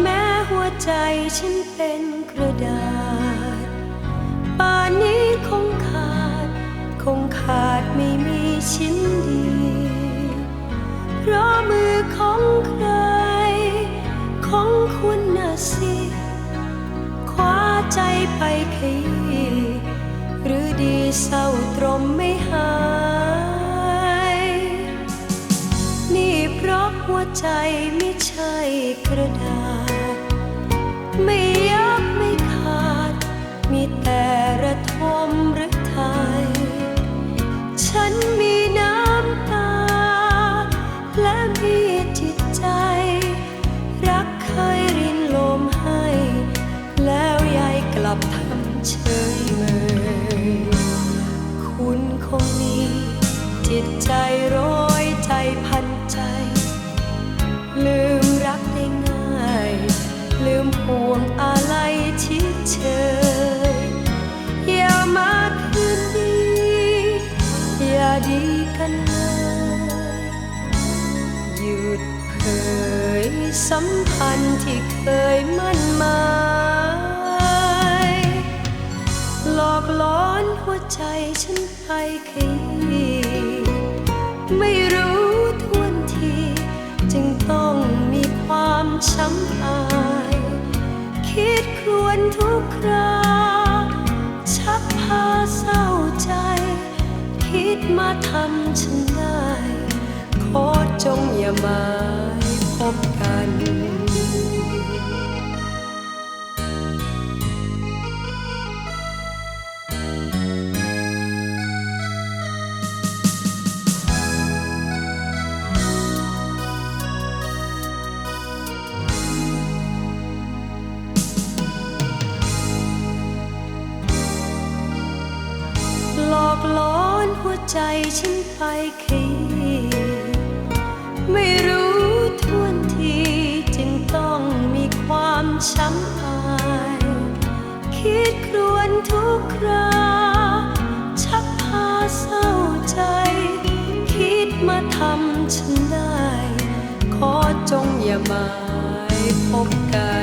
แม้หัวใจฉันเป็นกระดาษ ป่านนี้คงขาด คงขาดไม่มีชิ้นดี เพราะมือของใคร ของคุณน่ะสิคว้าใจไปขยี้หรือดีเศร้าตรมไม่หาย นี่เพราะหัวใจไม่ใช่กระดาษ ห่วงอะไรชิดเชยอย่ามาคืนดีอย่าดีกันเลยหยุดเผยสัมพันธ์ที่เคยมั่นหมายหลอกล้อนหัวใจฉันไปขยี้ไม่รู้ทวนทีจึงต้องมีความช้ำ วนทุกคราชักพาเศร้าใจ คิดมาทำฉันได้ ขอจงอย่ามา ใจฉันไปขีไม่รู้ทวนทีจึงต้องมีความช้ำอาย คิดครวญทุกคราชักพาเศร้าใจ คิดมาทำฉันได้ ขอจงอย่าหมายพบกัน